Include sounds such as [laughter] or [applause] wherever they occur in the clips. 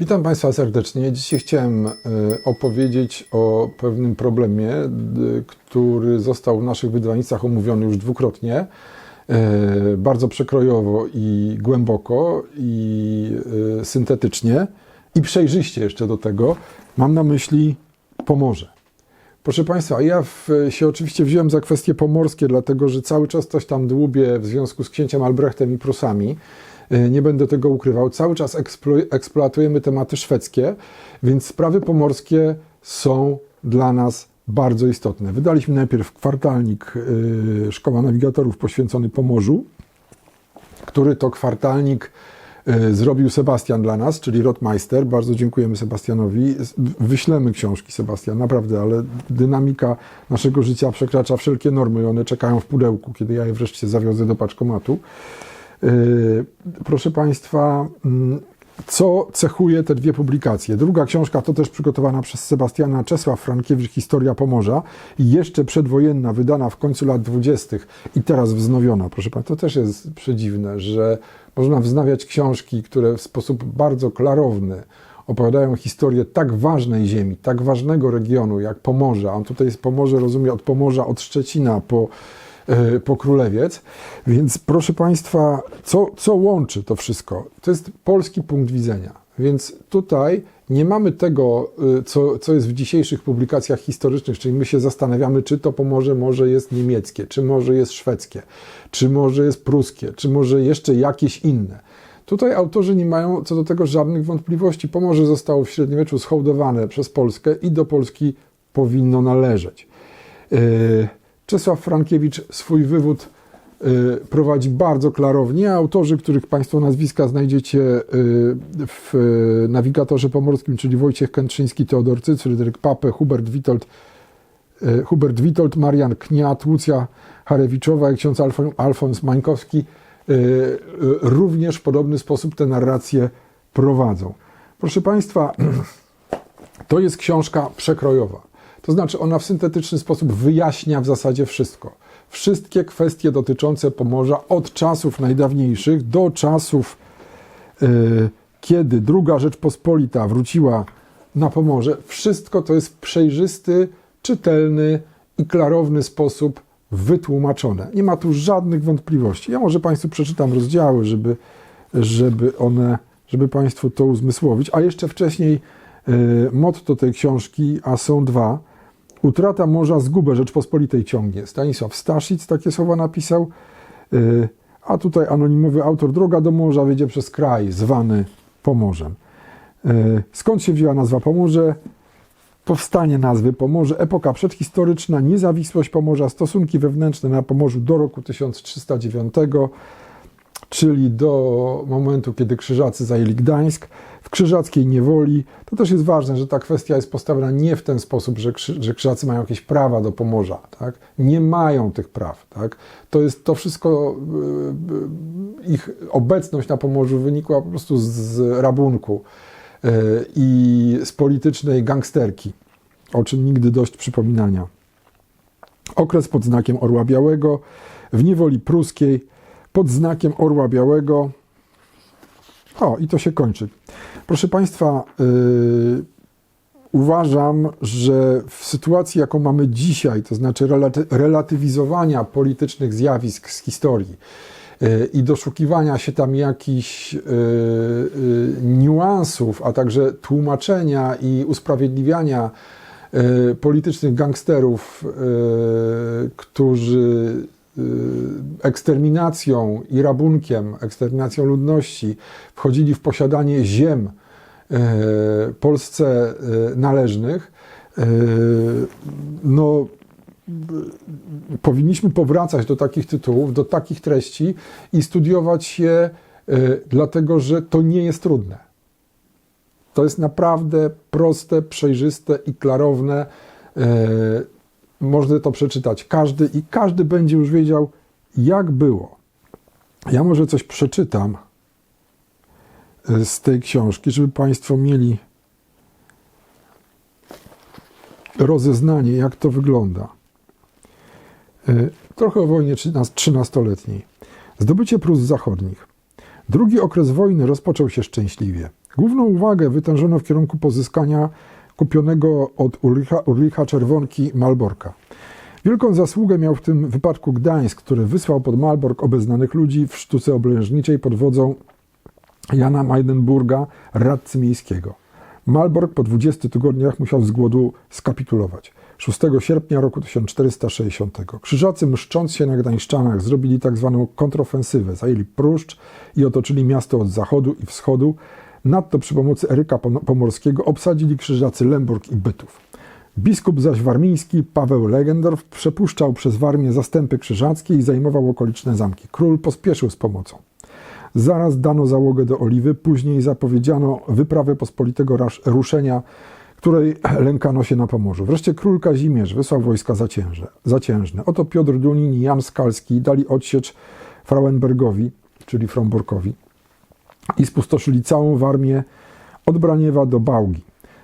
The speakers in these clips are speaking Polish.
Witam Państwa serdecznie. Dzisiaj chciałem e, opowiedzieć o pewnym problemie, który został w naszych wydawnictwach omówiony już dwukrotnie, e, bardzo przekrojowo i głęboko i e, syntetycznie i przejrzyście jeszcze do tego. Mam na myśli Pomorze. Proszę Państwa, ja w, się oczywiście wziąłem za kwestie pomorskie, dlatego że cały czas coś tam dłubię w związku z księciem Albrechtem i Prusami. Y, Nie będę tego ukrywał. Cały czas eksplo, eksploatujemy tematy szwedzkie, więc sprawy pomorskie są dla nas bardzo istotne. Wydaliśmy najpierw kwartalnik y, Szkoła Nawigatorów poświęcony Pomorzu, który to kwartalnik y, zrobił Sebastian dla nas, czyli Rotmeister. Bardzo dziękujemy Sebastianowi. Wyślemy książki, Sebastian, naprawdę, ale dynamika naszego życia przekracza wszelkie normy i one czekają w pudełku, kiedy ja je wreszcie zawiozę do paczkomatu. Y, Proszę Państwa, mm, co cechuje te dwie publikacje? Druga książka to też przygotowana przez Sebastiana Czesław Frankiewicz, Historia Pomorza, jeszcze przedwojenna, wydana w końcu lat 20. i teraz wznowiona. Proszę Państwa, to też jest przedziwne, że można wznawiać książki, które w sposób bardzo klarowny opowiadają historię tak ważnej ziemi, tak ważnego regionu jak Pomorze. a On tutaj jest Pomorze, rozumie, od Pomorza, od Szczecina po e, po Królewiec. Więc proszę Państwa, co, co łączy to wszystko? To jest polski punkt widzenia. Więc tutaj nie mamy tego, y, co, co jest w dzisiejszych publikacjach historycznych, czyli my się zastanawiamy, czy to Pomorze może jest niemieckie, czy może jest szwedzkie, czy może jest pruskie, czy może jeszcze jakieś inne. Tutaj autorzy nie mają co do tego żadnych wątpliwości. Pomorze zostało w średniowieczu schołdowane przez Polskę i do Polski powinno należeć. Yy, Czesław Frankiewicz swój wywód yy, prowadzi bardzo klarownie. Autorzy, których Państwo nazwiska znajdziecie yy, w yy, nawigatorze pomorskim, czyli Wojciech Kętrzyński, Teodor Cyc, Fryderyk Pape, Hubert Witold, Hubert Witold, Marian Kniat, Łucja Harewiczowa i ksiądz Alfon, Alfons Mańkowski również w podobny sposób te narracje prowadzą. Proszę Państwa, [clears throat] to jest książka przekrojowa. To znaczy, ona w syntetyczny sposób wyjaśnia w zasadzie wszystko. Wszystkie kwestie dotyczące Pomorza od czasów najdawniejszych do czasów, yy, kiedy druga Rzeczpospolita wróciła na Pomorze. Wszystko to jest w przejrzysty, czytelny i klarowny sposób wytłumaczone. Nie ma tu żadnych wątpliwości. Ja może Państwu przeczytam rozdziały, żeby, żeby one, żeby Państwu to uzmysłowić. A jeszcze wcześniej yy, motto tej książki, a są dwa. Utrata morza zgubę Rzeczpospolitej ciągnie. Stanisław Staszic takie słowa napisał. Yy, A tutaj anonimowy autor Droga do morza wiedzie przez kraj zwany Pomorzem. Yy, Skąd się wzięła nazwa Pomorze? Powstanie nazwy Pomorze, epoka przedhistoryczna, niezawisłość Pomorza, stosunki wewnętrzne na Pomorzu do roku 1309, czyli do momentu, kiedy Krzyżacy zajęli Gdańsk, w krzyżackiej niewoli. To też jest ważne, że ta kwestia jest postawiona nie w ten sposób, że, krzy, że Krzyżacy mają jakieś prawa do Pomorza. Tak? Nie mają tych praw. Tak? To jest to wszystko, yy, ich obecność na Pomorzu wynikła po prostu z rabunku yy, i z politycznej gangsterki, o czym nigdy dość przypominania. Okres pod znakiem Orła Białego, w niewoli pruskiej, pod znakiem Orła Białego. O, i to się kończy. Proszę Państwa, yy, uważam, że w sytuacji, jaką mamy dzisiaj, to znaczy relaty, relatywizowania politycznych zjawisk z historii yy, i doszukiwania się tam jakichś yy, yy, niuansów, a także tłumaczenia i usprawiedliwiania yy, politycznych gangsterów, yy, którzy eksterminacją i rabunkiem, eksterminacją ludności wchodzili w posiadanie ziem yy, Polsce yy, należnych, no, powinniśmy powracać do takich tytułów, do takich treści i studiować je, dlatego że to nie jest trudne. To jest naprawdę proste, przejrzyste i klarowne. Można to przeczytać każdy i każdy będzie już wiedział, jak było. Ja może coś przeczytam y, z tej książki, żeby Państwo mieli rozeznanie, jak to wygląda. Y, Trochę o wojnie trzynastoletniej. Zdobycie Prus Zachodnich. Drugi okres wojny rozpoczął się szczęśliwie. Główną uwagę wytężono w kierunku pozyskania kupionego od Ulricha, Ulricha Czerwonki Malborka. Wielką zasługę miał w tym wypadku Gdańsk, który wysłał pod Malbork obeznanych ludzi w sztuce oblężniczej pod wodzą Jana Majdenburga, radcy miejskiego. Malbork po 20 tygodniach musiał z głodu skapitulować. 6 sierpnia roku 1460. Krzyżacy mszcząc się na Gdańszczanach zrobili tak zwaną kontrofensywę. Zajęli Pruszcz i otoczyli miasto od zachodu i wschodu. Nadto przy pomocy Eryka Pomorskiego obsadzili krzyżacy Lemborg i Bytów. Biskup zaś warmiński Paweł Legendorf przepuszczał przez Warmię zastępy krzyżackie i zajmował okoliczne zamki. Król pospieszył z pomocą. Zaraz dano załogę do Oliwy, później zapowiedziano wyprawę pospolitego ruszenia, której [clears throat] lękano się na Pomorzu. Wreszcie król Kazimierz wysłał wojska zaciężne. zaciężne. Oto Piotr Dunin i Jan Skalski dali odsiecz Frauenbergowi, czyli Fromborkowi i spustoszyli całą Warmię od Braniewa do Bałgi.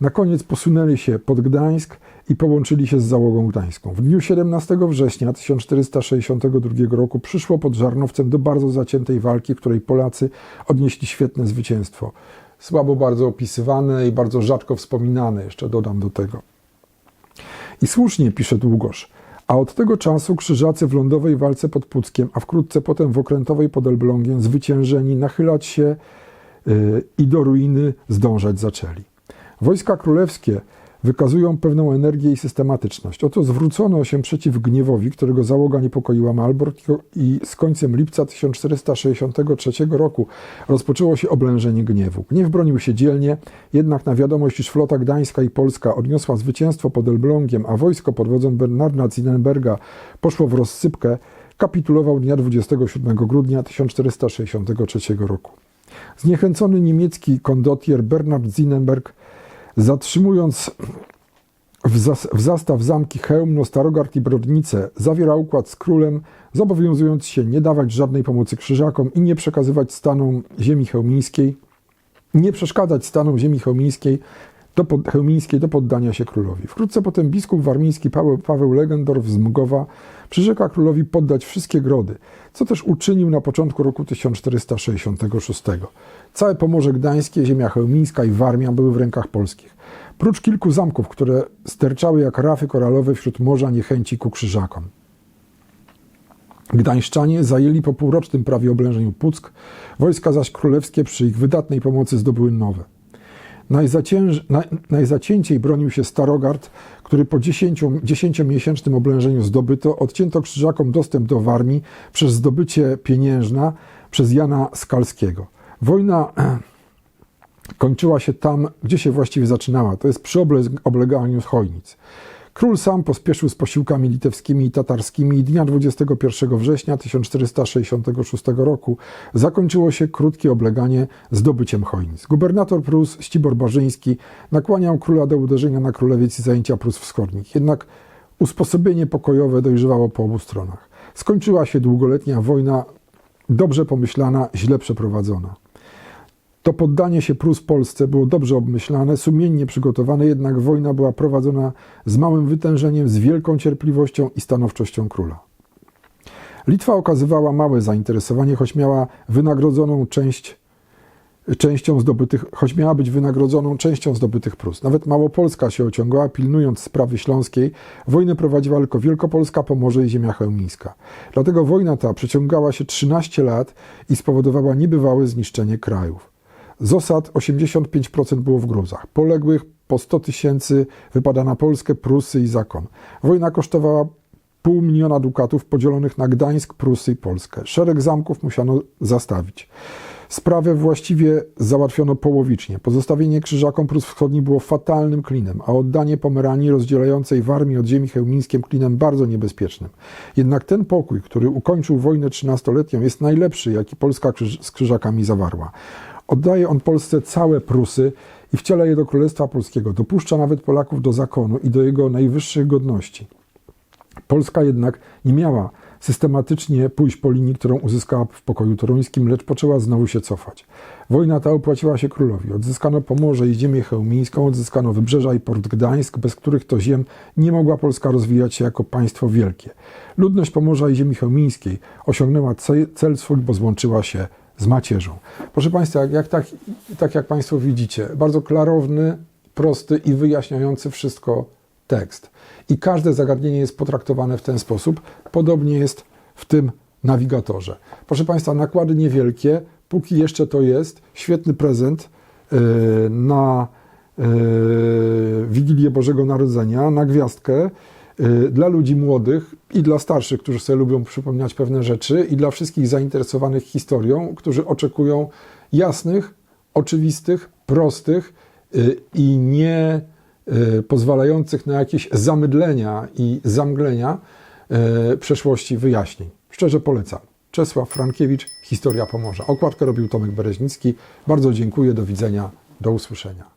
Na koniec posunęli się pod Gdańsk i połączyli się z załogą gdańską. W dniu 17 września 1462 roku przyszło pod Żarnowcem do bardzo zaciętej walki, w której Polacy odnieśli świetne zwycięstwo. Słabo bardzo opisywane i bardzo rzadko wspominane, jeszcze dodam do tego. I słusznie pisze Długosz. A od tego czasu krzyżacy w lądowej walce pod Puckiem, a wkrótce potem w okrętowej pod Elblągiem, zwyciężeni, nachylać się yy, i do ruiny zdążać zaczęli. Wojska królewskie wykazują pewną energię i systematyczność. Oto zwrócono się przeciw gniewowi, którego załoga niepokoiła Malbork i z końcem lipca 1463 roku rozpoczęło się oblężenie gniewu. Gniew bronił się dzielnie, jednak na wiadomość, iż flota gdańska i polska odniosła zwycięstwo pod Elblągiem, a wojsko pod wodzą Bernarda Zinenberga poszło w rozsypkę, kapitulował dnia 27 grudnia 1463 roku. Zniechęcony niemiecki kondotier Bernard Zinenberg Zatrzymując w, zas w zastaw zamki Chełmno, Starogard i Brodnice, zawiera układ z królem, zobowiązując się nie dawać żadnej pomocy krzyżakom i nie przekazywać stanom ziemi chełmińskiej, nie przeszkadzać stanom ziemi chełmińskiej do, pod, chełmińskiej do poddania się królowi. Wkrótce potem biskup warmiński Paweł, Paweł Legendorf z Mgowa przyrzeka królowi poddać wszystkie grody, co też uczynił na początku roku 1466. Całe Pomorze Gdańskie, ziemia chełmińska i Warmia były w rękach polskich. Prócz kilku zamków, które sterczały jak rafy koralowe wśród morza niechęci ku krzyżakom. Gdańszczanie zajęli po półrocznym prawie oblężeniu Puck, wojska zaś królewskie przy ich wydatnej pomocy zdobyły nowe. Najzacięż, naj, najzacięciej bronił się Starogard, który po dziesięciomiesięcznym oblężeniu zdobyto, odcięto krzyżakom dostęp do Warmii przez zdobycie pieniężna przez Jana Skalskiego. Wojna [clears throat] kończyła się tam, gdzie się właściwie zaczynała, to jest przy obleganiu Chojnic. Król sam pospieszył z posiłkami litewskimi i tatarskimi i dnia 21 września 1466 roku zakończyło się krótkie obleganie zdobyciem Chojnic. Gubernator Prus Stibor Barzyński nakłaniał króla do uderzenia na królewiec i zajęcia Prus wschodnich. Jednak usposobienie pokojowe dojrzewało po obu stronach. Skończyła się długoletnia wojna, dobrze pomyślana, źle przeprowadzona. To poddanie się Prus Polsce było dobrze obmyślane, sumiennie przygotowane, jednak wojna była prowadzona z małym wytężeniem, z wielką cierpliwością i stanowczością króla. Litwa okazywała małe zainteresowanie, choć miała wynagrodzoną część częścią zdobytych, choć miała być wynagrodzoną częścią zdobytych Prus. Nawet Małopolska się ociągała, pilnując sprawy śląskiej. Wojnę prowadziła tylko Wielkopolska, Pomorze i ziemia chełmińska. Dlatego wojna ta przeciągała się 13 lat i spowodowała niebywałe zniszczenie krajów. Z osad 85% było w gruzach. Poległych po 100 tysięcy wypada na Polskę, Prusy i zakon. Wojna kosztowała pół miliona dukatów podzielonych na Gdańsk, Prusy i Polskę. Szereg zamków musiano zastawić. Sprawę właściwie załatwiono połowicznie. Pozostawienie krzyżakom Prus Wschodnich było fatalnym klinem, a oddanie Pomeranii rozdzielającej Warmię od ziemi chełmińskim klinem bardzo niebezpiecznym. Jednak ten pokój, który ukończył wojnę trzynastoletnią, jest najlepszy, jaki Polska z krzyżakami zawarła. Oddaje on Polsce całe Prusy i wciela je do Królestwa Polskiego. Dopuszcza nawet Polaków do zakonu i do jego najwyższych godności. Polska jednak nie miała systematycznie pójść po linii, którą uzyskała w pokoju toruńskim, lecz poczęła znowu się cofać. Wojna ta opłaciła się królowi. Odzyskano Pomorze i ziemię chełmińską, odzyskano Wybrzeża i Port Gdańsk, bez których to ziem nie mogła Polska rozwijać się jako państwo wielkie. Ludność Pomorza i ziemi chełmińskiej osiągnęła cel swój, bo złączyła się z macierzą. Proszę Państwa, jak, tak, tak jak Państwo widzicie, bardzo klarowny, prosty i wyjaśniający wszystko tekst. I każde zagadnienie jest potraktowane w ten sposób. Podobnie jest w tym nawigatorze. Proszę Państwa, nakłady niewielkie, póki jeszcze to jest, świetny prezent yy, na yy, Wigilię Bożego Narodzenia, na gwiazdkę dla ludzi młodych i dla starszych, którzy sobie lubią przypominać pewne rzeczy i dla wszystkich zainteresowanych historią, którzy oczekują jasnych, oczywistych, prostych yy, i nie yy, pozwalających na jakieś zamydlenia i zamglenia przeszłości wyjaśnień. Szczerze polecam. Czesław Frankiewicz, Historia Pomorza. Okładkę robił Tomek Bereźnicki. Bardzo dziękuję, do widzenia, do usłyszenia.